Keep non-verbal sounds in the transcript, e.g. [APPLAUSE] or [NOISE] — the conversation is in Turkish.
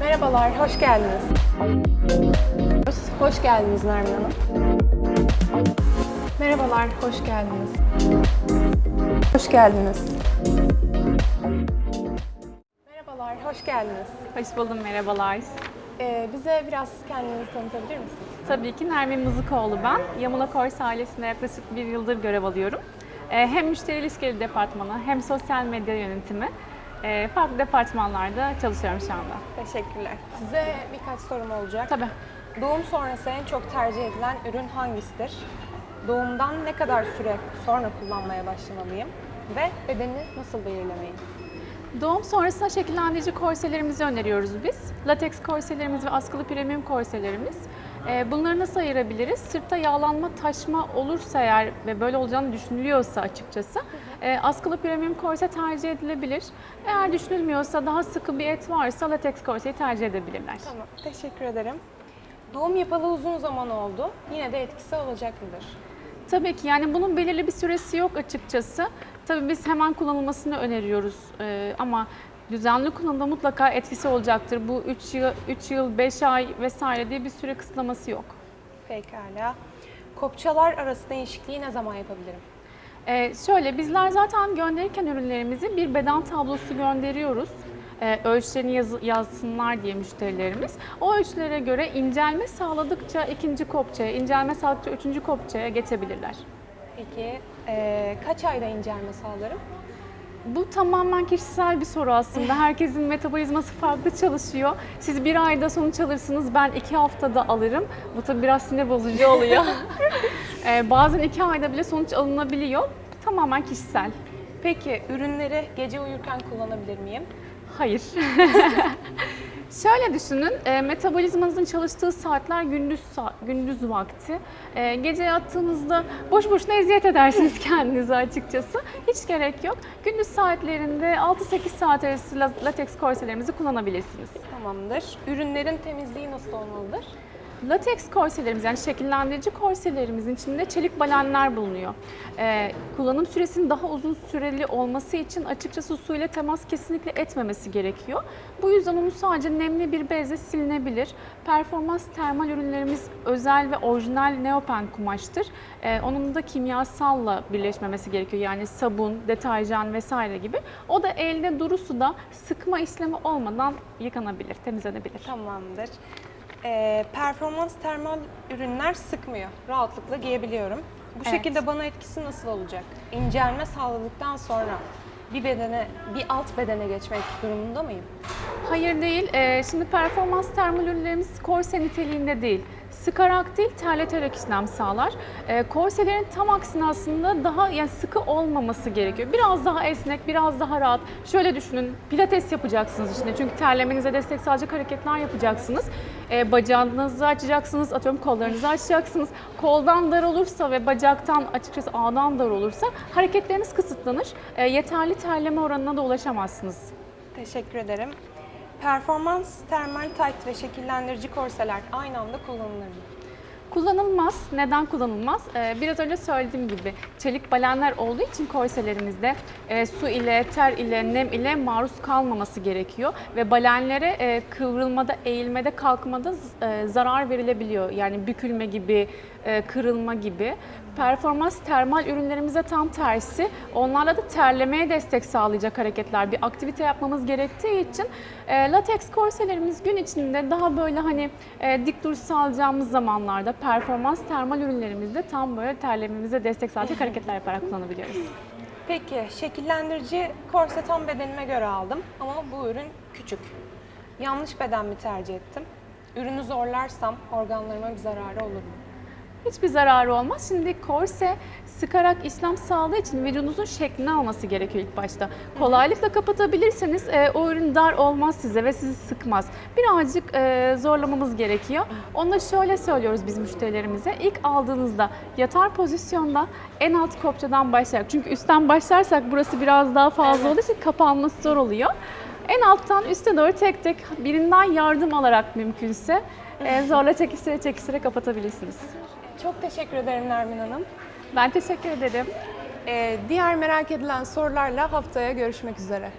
Merhabalar, hoş geldiniz. Hoş geldiniz Nermin Hanım. Merhabalar, hoş geldiniz. Hoş geldiniz. Merhabalar, hoş geldiniz. Hoş buldum, merhabalar. Ee, bize biraz kendinizi tanıtabilir misiniz? Tabii ki Nermin Mızıkoğlu ben. Yamula Kors ailesinde yaklaşık bir yıldır görev alıyorum. Ee, Hem müşteri ilişkileri departmanı hem sosyal medya yönetimi. Ee, Farklı departmanlarda çalışıyorum şu anda. Teşekkürler. Size birkaç sorum olacak. Tabii. Doğum sonrası en çok tercih edilen ürün hangisidir? Doğumdan ne kadar süre sonra kullanmaya başlamalıyım? Ve bedeni nasıl belirlemeliyim? Doğum sonrasında şekillendirici korselerimizi öneriyoruz biz. Lateks korselerimiz ve askılı premium korselerimiz. Ee, Bunları nasıl ayırabiliriz? Sırtta yağlanma, taşma olursa eğer ve böyle olacağını düşünülüyorsa açıkçası e, askılı premium korse tercih edilebilir. Eğer düşünülmüyorsa daha sıkı bir et varsa lateks korseyi tercih edebilirler. Tamam, teşekkür ederim. Doğum yapalı uzun zaman oldu. Yine de etkisi olacak mıdır? Tabii ki yani bunun belirli bir süresi yok açıkçası. Tabii biz hemen kullanılmasını öneriyoruz Ee, ama düzenli kullanımda mutlaka etkisi olacaktır. Bu 3 yıl, 3 yıl, 5 ay vesaire diye bir süre kısıtlaması yok. Pekala. Kopçalar arası değişikliği ne zaman yapabilirim? Ee, şöyle bizler zaten gönderirken ürünlerimizi bir beden tablosu gönderiyoruz. Ee, ölçülerini yaz- yazsınlar diye müşterilerimiz. O ölçülere göre incelme sağladıkça ikinci kopçaya, incelme sağladıkça üçüncü kopçaya geçebilirler. Peki eee, kaç ayda incelme sağlarım? Bu tamamen kişisel bir soru aslında. Herkesin metabolizması farklı çalışıyor. Siz bir ayda sonuç alırsınız, ben iki haftada alırım. Bu tabii biraz sinir bozucu oluyor. Ee, [LAUGHS] bazen iki ayda bile sonuç alınabiliyor. Tamamen kişisel. Peki ürünleri gece uyurken kullanabilir miyim? Hayır. [LAUGHS] Şöyle düşünün, e, metabolizmanızın çalıştığı saatler gündüz sa- gündüz vakti. E, gece yattığınızda boş boşuna eziyet edersiniz [LAUGHS] kendinize açıkçası. Hiç gerek yok. Gündüz saatlerinde 6-8 saat arası la- lateks korselerimizi kullanabilirsiniz. Tamamdır. Ürünlerin temizliği nasıl olmalıdır? Lateks korselerimiz yani şekillendirici korselerimizin içinde çelik balenler bulunuyor. Ee, kullanım süresinin daha uzun süreli olması için açıkçası su ile temas kesinlikle etmemesi gerekiyor. Bu yüzden onu sadece nemli bir bezle silinebilir. Performans termal ürünlerimiz özel ve orijinal neopen kumaştır. Ee, onun da kimyasalla birleşmemesi gerekiyor. Yani sabun, deterjan vesaire gibi. O da elde duru suda sıkma işlemi olmadan yıkanabilir, temizlenebilir. Tamamdır. Eee, performans termal ürünler sıkmıyor. Rahatlıkla giyebiliyorum. Bu Evet. şekilde bana etkisi nasıl olacak? İncelme sağladıktan sonra bir bedene, bir alt bedene geçmek durumunda mıyım? Hayır değil. Ee, şimdi performans termal ürünlerimiz korse niteliğinde değil. Sıkarak değil, terleterek işlem sağlar. Ee, korselerin tam aksine aslında daha yani sıkı olmaması gerekiyor. Biraz daha esnek, biraz daha rahat. Şöyle düşünün, pilates yapacaksınız içinde. Çünkü terlemenize destek sağlayacak hareketler yapacaksınız. Ee, bacağınızı açacaksınız, atıyorum kollarınızı açacaksınız. Koldan dar olursa ve bacaktan açıkçası ağdan dar olursa hareketleriniz kısıtlanır. Ee, yeterli terleme oranına da ulaşamazsınız. Teşekkür ederim. Performans termal tight ve şekillendirici korseler aynı anda kullanılır mı? Kullanılmaz. Neden kullanılmaz? Ee, biraz önce söylediğim gibi çelik balenler olduğu için korselerimizde e, su ile, ter ile, nem ile maruz kalmaması gerekiyor. Ve balenlere e, kıvrılmada, eğilmede, kalkmada e, zarar verilebiliyor. Yani bükülme gibi, e, kırılma gibi. Performans termal ürünlerimize tam tersi. Onlarla da terlemeye destek sağlayacak hareketler, bir aktivite yapmamız gerektiği için e, lateks korselerimiz gün içinde daha böyle hani e, dik duruş sağlayacağımız zamanlarda performans termal ürünlerimizde tam böyle terlememize destek sağlayacak hareketler yaparak kullanabiliyoruz. Peki şekillendirici korse tam bedenime göre aldım ama bu ürün küçük. Yanlış beden mi tercih ettim? Ürünü zorlarsam organlarıma bir zararı olur mu? Hiçbir zararı olmaz. Şimdi korse sıkarak işlem sağladığı için vücudunuzun şeklini alması gerekiyor ilk başta. Kolaylıkla kapatabilirseniz e, o ürün dar olmaz size ve sizi sıkmaz. Birazcık e, zorlamamız gerekiyor. Onu da şöyle söylüyoruz biz müşterilerimize. İlk aldığınızda yatar pozisyonda en alt kopçadan başlayarak. Çünkü üstten başlarsak burası biraz daha fazla Evet. olduğu için kapanması zor oluyor. En alttan üste doğru tek tek birinden yardım alarak mümkünse e, zorla çekiştire çekiştire kapatabilirsiniz. Çok teşekkür ederim Nermin Hanım. Ben teşekkür ederim. Ee, diğer merak edilen sorularla haftaya görüşmek üzere.